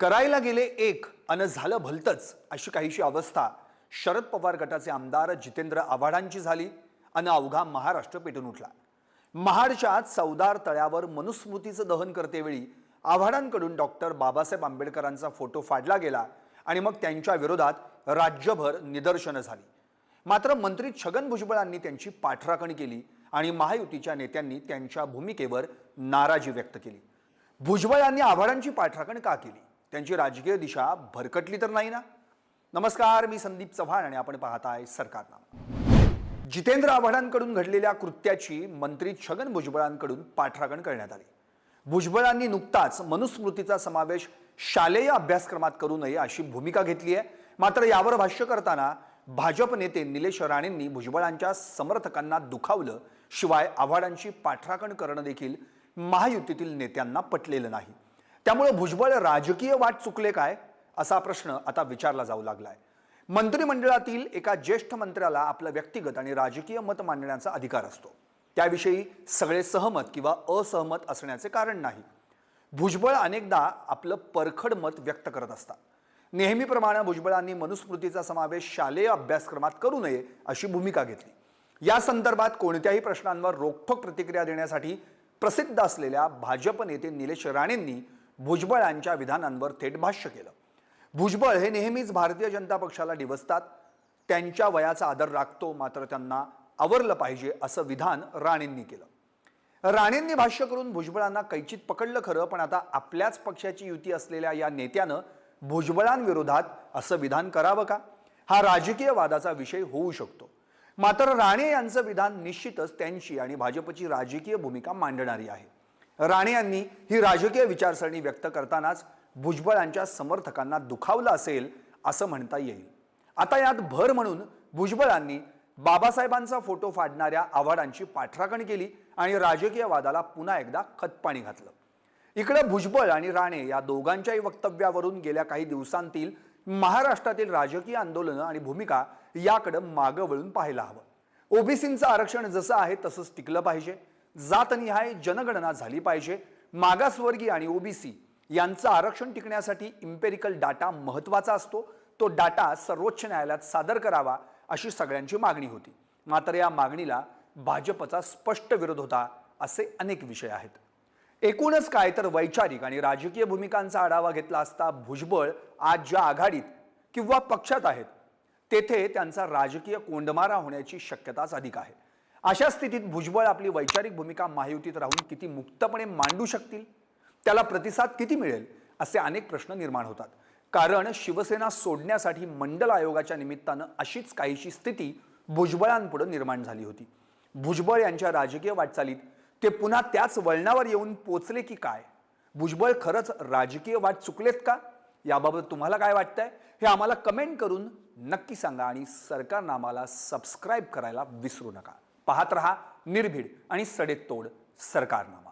करायला गेले एक अन झालं भलतंच अशी काहीशी अवस्था. शरद पवार गटाचे आमदार जितेंद्र आव्हाडांची झाली अन अवघा महाराष्ट्र पेटून उठला. महाडच्या चौदार तळ्यावर मनुस्मृतीचं दहन करतेवेळी आव्हाडांकडून डॉक्टर बाबासाहेब आंबेडकरांचा फोटो फाडला गेला आणि मग त्यांच्या विरोधात राज्यभर निदर्शनं झाली. मात्र मंत्री छगन भुजबळांनी त्यांची पाठराखण केली आणि महायुतीच्या नेत्यांनी त्यांच्या भूमिकेवर नाराजी व्यक्त केली. भुजबळांनी आव्हाडांची पाठराखण का केली? त्यांची राजकीय दिशा भरकटली तर नाही ना? नमस्कार मी संदीप चव्हाण आणि आपण पाहताय सरकारनामा. जितेंद्र आव्हाडांकडून घडलेल्या कृत्याची मंत्री छगन भुजबळांकडून पाठराखण करण्यात आली. भुजबळांनी नुकताच मनुस्मृतीचा समावेश शालेय अभ्यासक्रमात करू नये अशी भूमिका घेतली आहे. मात्र यावर भाष्य करताना भाजप नेते निलेश राणेंनी भुजबळांच्या समर्थकांना दुखावलं शिवाय आव्हाडांची पाठराखण करणं देखील महायुतीतील नेत्यांना पटलेलं नाही. त्यामुळे भुजबळ राजकीय वाट चुकले काय असा प्रश्न आता विचारला जाऊ लागलाय. मंत्रिमंडळातील एका ज्येष्ठ मंत्र्याला आपलं व्यक्तिगत आणि राजकीय मत मांडण्याचा अधिकार असतो. त्याविषयी सगळे सहमत किंवा असहमत असण्याचे कारण नाही. भुजबळ अनेकदा आपलं परखड मत व्यक्त करत असतात. नेहमीप्रमाणे भुजबळांनी मनुस्मृतीचा समावेश शालेय अभ्यासक्रमात करू नये अशी भूमिका घेतली. या संदर्भात कोणत्याही प्रश्नांवर रोखोक प्रतिक्रिया देण्यासाठी प्रसिद्ध असलेल्या भाजप नेते निलेश राणेंनी भुजबळांच्या विधानांवर थेट भाष्य केलं. भुजबळ हे नेहमीच भारतीय जनता पक्षाला डिवसतात. त्यांच्या वयाचा आदर राखतो मात्र त्यांना आवरलं पाहिजे असं विधान राणेंनी केलं. राणेंनी भाष्य करून भुजबळांना कैचित पकडलं खरं पण आता आपल्याच पक्षाची युती असलेल्या या नेत्यानं भुजबळांविरोधात असं विधान करावं का? हा राजकीय वादाचा विषय होऊ शकतो. मात्र राणे यांचं विधान निश्चितच त्यांची आणि भाजपची राजकीय भूमिका मांडणारी आहे. राणे यांनी ही राजकीय विचारसरणी व्यक्त करतानाच भुजबळांच्या समर्थकांना दुखावलं असेल असं म्हणता येईल. आता यात भर म्हणून भुजबळांनी बाबासाहेबांचा फोटो फाडणाऱ्या आव्हाडांची पाठराखण केली आणि राजकीय वादाला पुन्हा एकदा खतपाणी घातलं. इकडे भुजबळ आणि राणे या दोघांच्याही वक्तव्यावरून गेल्या काही दिवसांतील महाराष्ट्रातील राजकीय आंदोलनं आणि भूमिका याकडं मागं वळून पाहायला हवं. ओबीसींचं आरक्षण जसं आहे तसंच टिकलं पाहिजे. जातनिहाय जनगणना झाली पाहिजे. मागासवर्गीय आणि ओबीसी यांचं आरक्षण टिकण्यासाठी इम्पेरिकल डाटा महत्त्वाचा असतो. तो डाटा सर्वोच्च न्यायालयात सादर करावा अशी सगळ्यांची मागणी होती. मात्र या मागणीला भाजपचा स्पष्ट विरोध होता असे अनेक विषय आहेत. एकूणच काय तर वैचारिक आणि राजकीय भूमिकांचा आढावा घेतला असता भुजबळ आज ज्या आघाडीत किंवा पक्षात आहेत तेथे त्यांचा राजकीय कोंडमारा होण्याची शक्यताच अधिक आहे. अशा स्थितीत भुजबळ आपली वैचारिक भूमिका महायुतीत राहून किती मुक्तपणे मांडू शकतील? त्याला प्रतिसाद किती मिळेल? असे अनेक प्रश्न निर्माण होतात. कारण शिवसेना सोडण्यासाठी मंडल आयोगाच्या निमित्तानं अशीच काहीशी स्थिती भुजबळांपुढे निर्माण झाली होती. भुजबळ यांच्या राजकीय वाटचालीत ते पुन्हा त्याच वळणावर येऊन पोचले की काय? भुजबळ खरंच राजकीय वाट चुकलेत का? याबाबत तुम्हाला काय वाटतंय? हे आम्हाला कमेंट करून नक्की सांगा आणि सरकारनामाला सबस्क्राईब करायला विसरू नका. पाहत रहा निर्भीड आणि सडेतोड सरकारनामा.